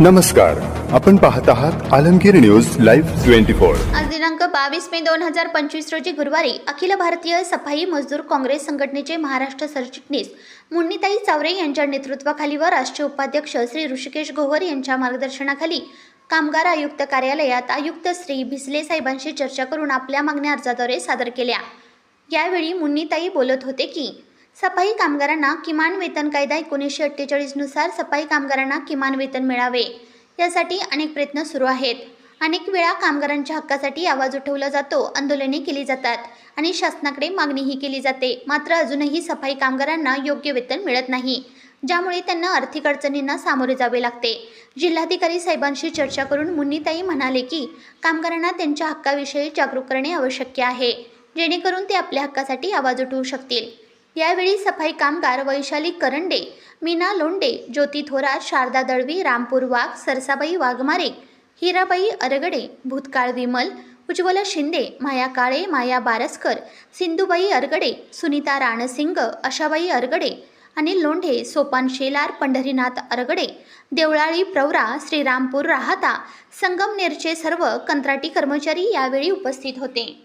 नमस्कार आपण पाहत आहात Alamgir news live twenty four. आज दिनांक बावीस मे दोन हजार पंचवीस रोजी गुरुवारी अखिल भारतीय सफाई मजदूर काँग्रेस संघटनेचे महाराष्ट्र सरचिटणीस मुन्नीताई चावरे यांच्या नेतृत्वाखाली व राष्ट्रीय उपाध्यक्ष श्री ऋषिकेश गोहर यांच्या मार्गदर्शनाखाली कामगार आयुक्त कार्यालयात आयुक्त श्री भिसले साहेबांशी चर्चा करून आपल्या मागण्या अर्जाद्वारे सादर केल्या. यावेळी मुन्नीताई बोलत होते की सफाई कामगारांना किमान वेतन कायदा एकोणीसशे अठ्ठेचाळीसनुसार सफाई कामगारांना किमान वेतन मिळावे. यासाठी अनेक प्रयत्न सुरू आहेत. अनेक वेळा कामगारांच्या हक्कासाठी आवाज उठवला जातो आंदोलने केली जातात आणि शासनाकडे मागणीही केली जाते. मात्र अजूनही सफाई कामगारांना योग्य वेतन मिळत नाही. ज्यामुळे त्यांना आर्थिक अडचणींना सामोरे जावे लागते. जिल्हाधिकारी साहेबांशी चर्चा करून मुन्नीताई म्हणाले की कामगारांना त्यांच्या हक्काविषयी जागरूक करणे आवश्यक आहे. जेणेकरून ते आपल्या हक्कासाठी आवाज उठवू शकतील. यावेळी सफाई कामगार वैशाली करंडे मीना लोंडे ज्योती थोरात शारदा दळवी रामपूर वाघ सरसाबाई वाघमारे हिराबाई अरगडे भूतकाळ विमल उज्ज्वला शिंदे माया काळे माया बारसकर सिंधुबाई अरगडे सुनीता राणसिंग आशाबाई अरगडे अनिल लोंढे सोपान शेलार पंढरीनाथ अरगडे देवळाळी प्रवरा श्रीरामपूर राहता संगमनेरचे सर्व कंत्राटी कर्मचारी यावेळी उपस्थित होते.